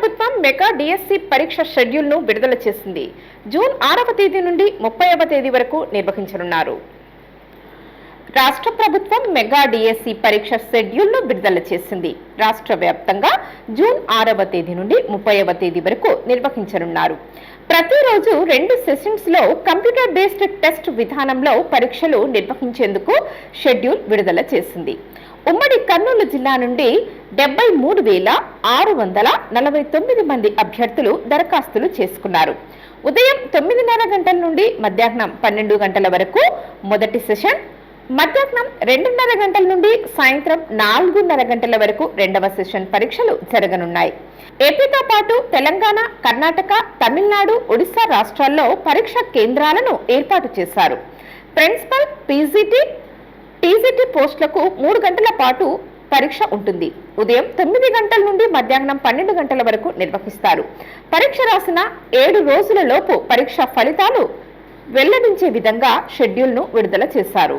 ప్రభుత్వం mega DSC పరీక్ష షెడ్యూల్ను విడుదల చేసింది. జూన్ ఆరవ తేదీ నుండి ముప్పైవ తేదీ వరకు నిర్వహించనున్నారు. రాష్ట్ర ప్రభుత్వం మెగా డిఎస్సి పరీక్ష షెడ్యూల్ను విడుదల చేసింది. రాష్ట్ర వ్యాప్తంగా జూన్ ఆరవ తేదీ నుండి ముప్పైవ తేదీ వరకు నిర్వహించనున్నారు. ప్రతిరోజు రెండు సెషన్స్లో కంప్యూటర్ బేస్డ్ టెస్ట్ విధానంలో పరీక్షలు నిర్వహించేందుకు షెడ్యూల్ విడుదల చేసింది. ఉమ్మడి కర్నూలు జిల్లా నుండి డెబ్బై మూడు వేల ఆరు వందల నలభై తొమ్మిది మంది అభ్యర్థులు దరఖాస్తులు చేసుకున్నారు. ఉదయం తొమ్మిదిన్నర గంటల నుండి మధ్యాహ్నం పన్నెండు గంటల వరకు మొదటి సెషన్ మధ్యాహ్నం రెండున్నర గంటల నుండి సాయంత్రం నాలుగున్నర గంటల వరకు రెండవ సెషన్ పరీక్షలు జరగనున్నాయి. ఏపీతో పాటు తెలంగాణ కర్ణాటక తమిళనాడు ఒడిశా రాష్ట్రాల్లో పరీక్షా కేంద్రాలను ఏర్పాటు చేశారు. ప్రిన్సిపల్ పీజీటీ టీజీటీ పోస్టులకు మూడు గంటల పాటు పరీక్ష ఉంటుంది. ఉదయం తొమ్మిది గంటల నుండి మధ్యాహ్నం పన్నెండు గంటల వరకు నిర్వహిస్తారు. పరీక్ష రాసిన ఏడు రోజుల లోపు పరీక్ష ఫలితాలు వెల్లడించే విధంగా షెడ్యూల్ను విడుదల చేశారు.